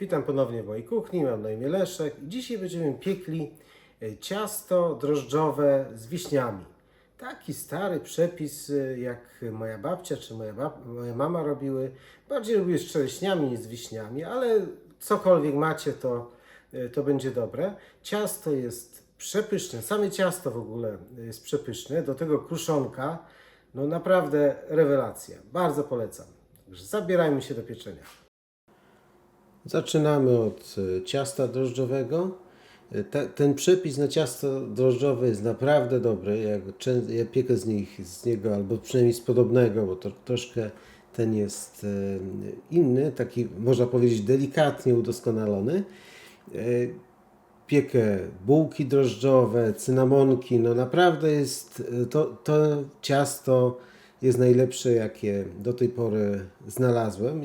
Witam ponownie w mojej kuchni, mam na imię Leszek dzisiaj będziemy piekli e, ciasto drożdżowe z wiśniami. Taki stary przepis, e, jak moja babcia czy moja, bab moja mama robiły. Bardziej lubię z czereśniami niż z wiśniami, ale cokolwiek macie, to, e, to będzie dobre. Ciasto jest przepyszne, same ciasto w ogóle jest przepyszne, do tego kruszonka, no naprawdę rewelacja. Bardzo polecam. Także zabierajmy się do pieczenia. Zaczynamy od e, ciasta drożdżowego. E, te, ten przepis na ciasto drożdżowe jest naprawdę dobry. Czę- ja piekę z, nich, z niego, albo przynajmniej z podobnego, bo to troszkę ten jest e, inny, taki można powiedzieć delikatnie udoskonalony. Piekę bułki drożdżowe, cynamonki, no naprawdę jest to, to ciasto jest najlepsze, jakie do tej pory znalazłem.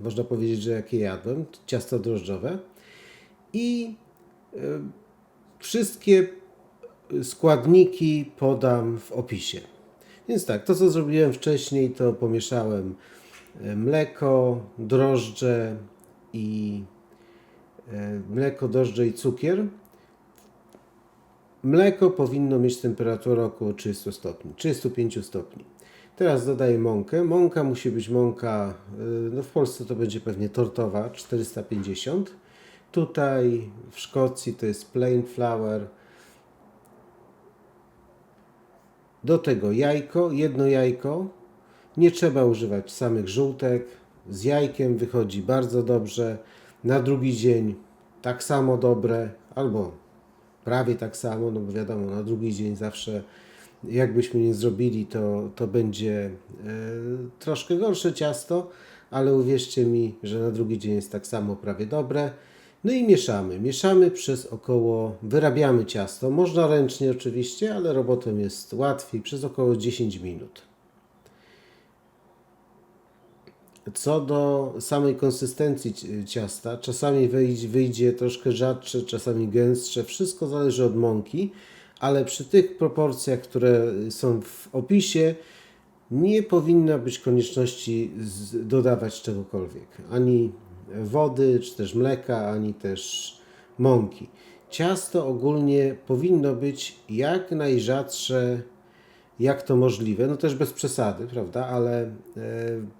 Można powiedzieć, że jakie jadłem. Ciasto drożdżowe. I y, wszystkie składniki podam w opisie. Więc tak, to co zrobiłem wcześniej, to pomieszałem y, mleko, drożdże i y, mleko, drożdże i cukier. Mleko powinno mieć temperaturę około 30 stopni, 35 stopni. Teraz dodaję mąkę. Mąka musi być mąka, y, no w Polsce to będzie pewnie tortowa, 450. Tutaj w Szkocji to jest plain flour. Do tego jajko, jedno jajko. Nie trzeba używać samych żółtek. Z jajkiem wychodzi bardzo dobrze. Na drugi dzień tak samo dobre, albo prawie tak samo, no bo wiadomo, na drugi dzień zawsze jakbyśmy nie zrobili, to, to będzie e, troszkę gorsze ciasto, ale uwierzcie mi, że na drugi dzień jest tak samo prawie dobre. No i mieszamy. Mieszamy przez około, wyrabiamy ciasto. Można ręcznie oczywiście, ale robotą jest łatwiej, przez około 10 minut. Co do samej konsystencji ci- ciasta, czasami wyjdzie troszkę rzadsze, czasami gęstsze, wszystko zależy od mąki, ale przy tych proporcjach, które są w opisie, nie powinno być konieczności dodawać czegokolwiek, ani wody, czy też mleka, ani też mąki. Ciasto ogólnie powinno być jak najrzadsze, jak to możliwe, no też bez przesady, prawda, ale e,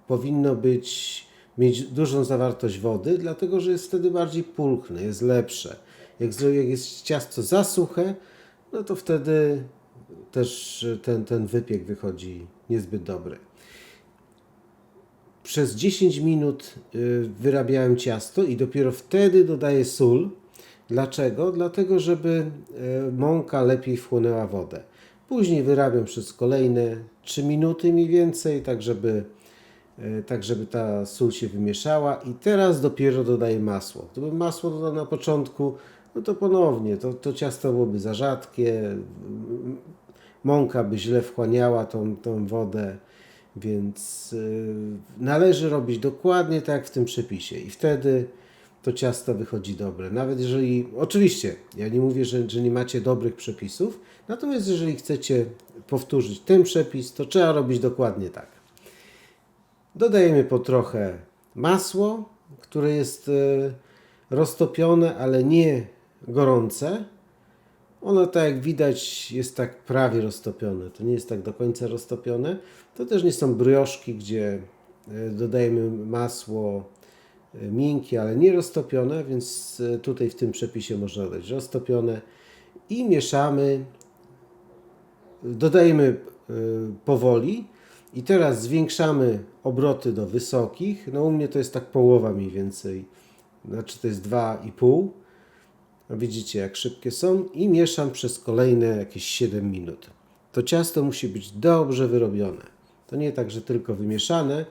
powinno być, mieć dużą zawartość wody, dlatego że jest wtedy bardziej pulchne, jest lepsze. Jak, jak jest ciasto za suche, no to wtedy też ten, ten wypiek wychodzi niezbyt dobry. Przez 10 minut y, wyrabiałem ciasto i dopiero wtedy dodaję sól. Dlaczego? Dlatego, żeby y, mąka lepiej wchłonęła wodę. Później wyrabiam przez kolejne 3 minuty mniej więcej, tak żeby, tak żeby ta sól się wymieszała. I teraz dopiero dodaję masło. Gdybym masło dodał na początku, no to ponownie to, to ciasto byłoby za rzadkie, mąka by źle wchłaniała tą, tą wodę, więc y, należy robić dokładnie tak jak w tym przepisie i wtedy to ciasto wychodzi dobre. Nawet jeżeli, oczywiście, ja nie mówię, że, że nie macie dobrych przepisów, natomiast jeżeli chcecie powtórzyć ten przepis, to trzeba robić dokładnie tak. Dodajemy po trochę masło, które jest y, roztopione, ale nie gorące. Ono tak jak widać jest tak prawie roztopione. To nie jest tak do końca roztopione. To też nie są brioszki, gdzie e, dodajemy masło e, miękkie, ale nie roztopione, więc e, tutaj w tym przepisie można dodać roztopione i mieszamy. Dodajemy e, powoli i teraz zwiększamy obroty do wysokich. No u mnie to jest tak połowa mniej więcej. Znaczy to jest 2,5 a Widzicie, jak szybkie są i mieszam przez kolejne jakieś 7 minut. To ciasto musi być dobrze wyrobione. To nie tak, że tylko wymieszane.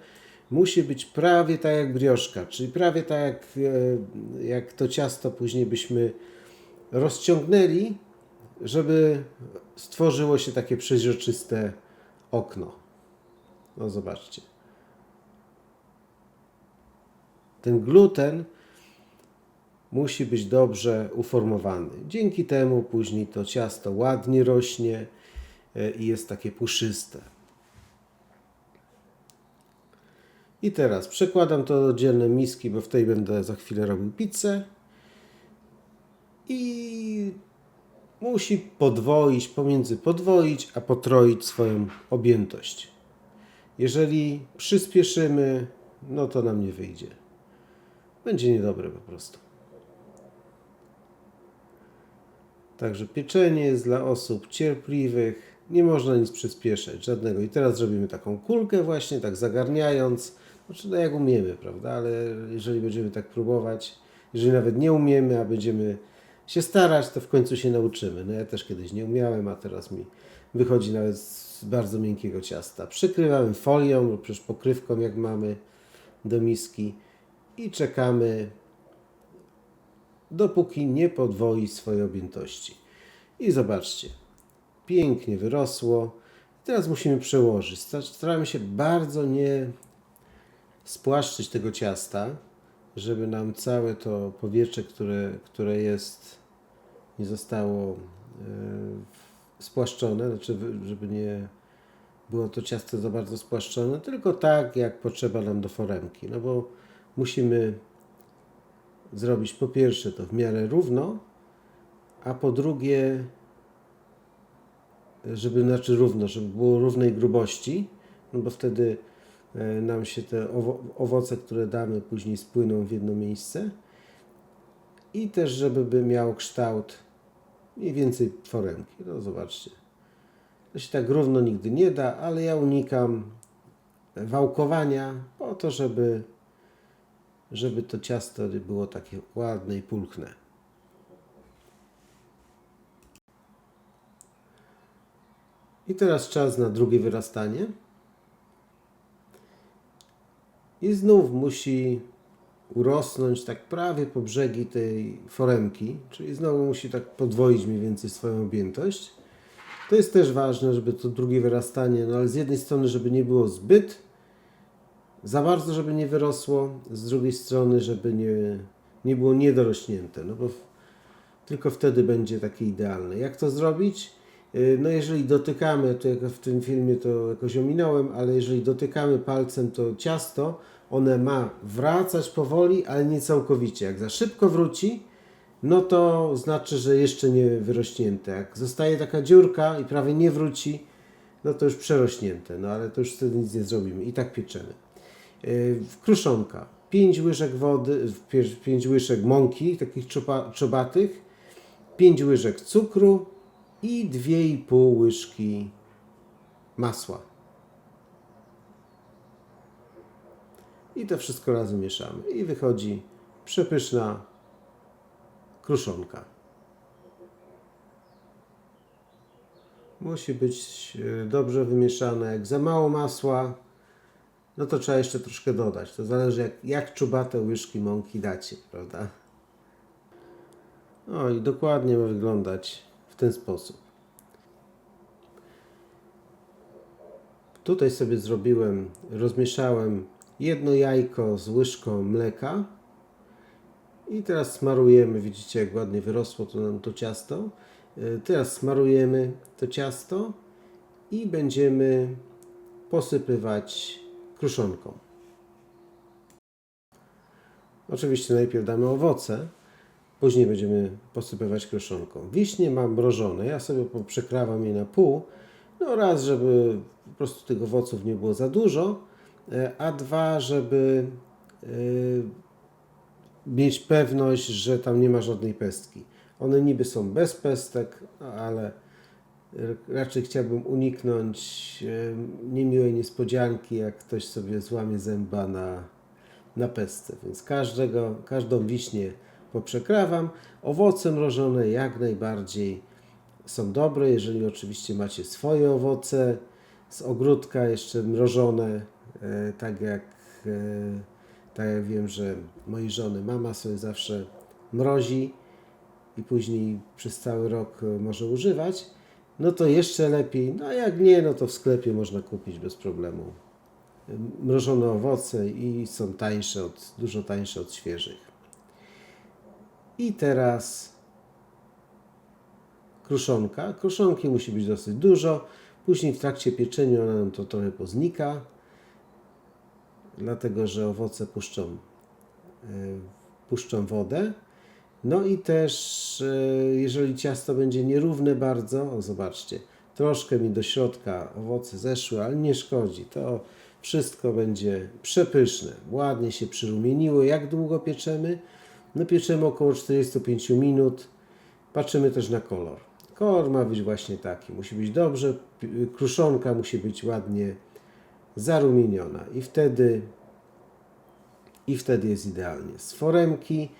Musi być prawie tak jak brioszka, czyli prawie tak jak, e, jak to ciasto później byśmy rozciągnęli, żeby stworzyło się takie przeźroczyste okno. No zobaczcie. Ten gluten musi być dobrze uformowany. Dzięki temu później to ciasto ładnie rośnie e, i jest takie puszyste. I teraz przekładam to do oddzielne miski, bo w tej będę za chwilę robił pizzę. I musi podwoić, pomiędzy podwoić a potroić swoją objętość. Jeżeli przyspieszymy, no to nam nie wyjdzie. Będzie niedobre po prostu. Także pieczenie jest dla osób cierpliwych. Nie można nic przyspieszać, żadnego. I teraz zrobimy taką kulkę właśnie, tak zagarniając. Znaczy, no jak umiemy, prawda? Ale jeżeli będziemy tak próbować, jeżeli nawet nie umiemy, a będziemy się starać, to w końcu się nauczymy. No ja też kiedyś nie umiałem, a teraz mi wychodzi nawet z bardzo miękkiego ciasta. Przykrywamy folią lub też pokrywką, jak mamy do miski i czekamy dopóki nie podwoi swojej objętości. I zobaczcie, pięknie wyrosło. Teraz musimy przełożyć. Sta- Staramy się bardzo nie spłaszczyć tego ciasta, żeby nam całe to powietrze, które, które jest, nie zostało e, spłaszczone, znaczy żeby nie było to ciasto za bardzo spłaszczone, tylko tak, jak potrzeba nam do foremki. No bo musimy zrobić po pierwsze to w miarę równo, a po drugie, żeby znaczy równo, żeby było równej grubości, no bo wtedy e, nam się te owo- owoce, które damy, później spłyną w jedno miejsce. I też, żeby by miał kształt mniej więcej foremki. No zobaczcie. To się tak równo nigdy nie da, ale ja unikam wałkowania po to, żeby żeby to ciasto było takie ładne i pulchne. I teraz czas na drugie wyrastanie. I znów musi urosnąć tak prawie po brzegi tej foremki, czyli znowu musi tak podwoić mniej więcej swoją objętość. To jest też ważne, żeby to drugie wyrastanie, no ale z jednej strony, żeby nie było zbyt za bardzo, żeby nie wyrosło, z drugiej strony, żeby nie, nie było niedorośnięte, no bo w, tylko wtedy będzie takie idealne. Jak to zrobić? Yy, No jeżeli dotykamy, to jak w tym filmie to jakoś ominąłem, ale jeżeli dotykamy palcem to ciasto, one ma wracać powoli, ale nie całkowicie. Jak za szybko wróci, no to znaczy, że jeszcze nie wyrośnięte. Jak zostaje taka dziurka i prawie nie wróci, no to już przerośnięte. No ale to już wtedy nic nie zrobimy. I tak pieczemy. Yy, Kruszonka. 5 łyżek wody, 5 łyżek mąki, takich czobatych, 5 łyżek cukru i 2,5 łyżki masła. I to wszystko razem mieszamy. I wychodzi przepyszna kruszonka. Musi być e, dobrze wymieszane. Jak za mało masła, no to trzeba jeszcze troszkę dodać. To zależy jak, jak czubate łyżki mąki dacie, prawda? No i dokładnie ma wyglądać w ten sposób. Tutaj sobie zrobiłem, rozmieszałem jedno jajko z łyżką mleka i teraz smarujemy, widzicie jak ładnie wyrosło to nam to ciasto. Y, Teraz smarujemy to ciasto i będziemy posypywać kruszonką. Oczywiście najpierw damy owoce, później będziemy posypywać kruszonką. Wiśnie mam mrożone, ja sobie przekrawam je na pół, no raz, żeby po prostu tych owoców nie było za dużo, e, a dwa, żeby e, mieć pewność, że tam nie ma żadnej pestki. One niby są bez pestek, ale raczej chciałbym uniknąć e, niemiłej niespodzianki, jak ktoś sobie złamie zęba na, na pestce. Więc każdego, każdą wiśnię poprzekrawam. Owoce mrożone jak najbardziej są dobre, jeżeli oczywiście macie swoje owoce z ogródka jeszcze mrożone, e, tak jak e, tak jak wiem, że mojej żony mama sobie zawsze mrozi i później przez cały rok e, może używać, no to jeszcze lepiej. No a jak nie, no to w sklepie można kupić bez problemu e, mrożone owoce i są tańsze od, dużo tańsze od świeżych. I teraz kruszonka. Kruszonki musi być dosyć dużo. Później w trakcie pieczenia ona nam to trochę poznika. Dlatego że owoce puszczą, e, puszczą wodę. No i też, e, jeżeli ciasto będzie nierówne bardzo, o zobaczcie, troszkę mi do środka owoce zeszły, ale nie szkodzi. To wszystko będzie przepyszne. Ładnie się przyrumieniło. Jak długo pieczemy? No pieczemy około 45 minut. Patrzymy też na kolor. Kolor ma być właśnie taki. Musi być dobrze, kruszonka musi być ładnie zarumieniona i wtedy i wtedy jest idealnie. Z foremki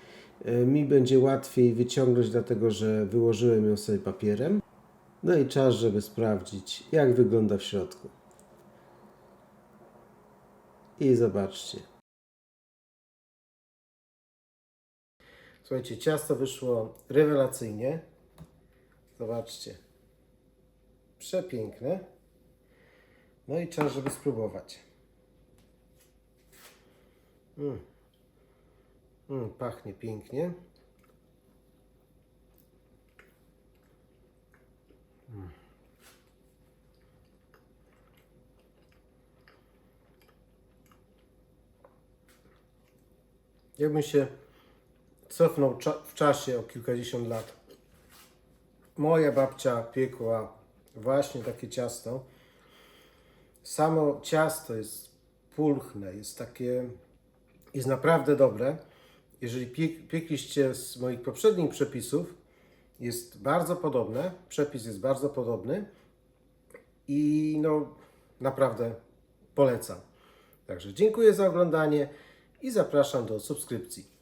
e, mi będzie łatwiej wyciągnąć, dlatego że wyłożyłem ją sobie papierem. No i czas, żeby sprawdzić, jak wygląda w środku. I zobaczcie. Słuchajcie, ciasto wyszło rewelacyjnie. Zobaczcie. Przepiękne. No i czas, żeby spróbować. Mm. Mm, pachnie pięknie. Jakbym się cofnął cza- w czasie o kilkadziesiąt lat. Moja babcia piekła właśnie takie ciasto. Samo ciasto jest pulchne, jest takie, jest naprawdę dobre. Jeżeli piek, piekliście z moich poprzednich przepisów, jest bardzo podobne, przepis jest bardzo podobny i no naprawdę polecam. Także dziękuję za oglądanie i zapraszam do subskrypcji.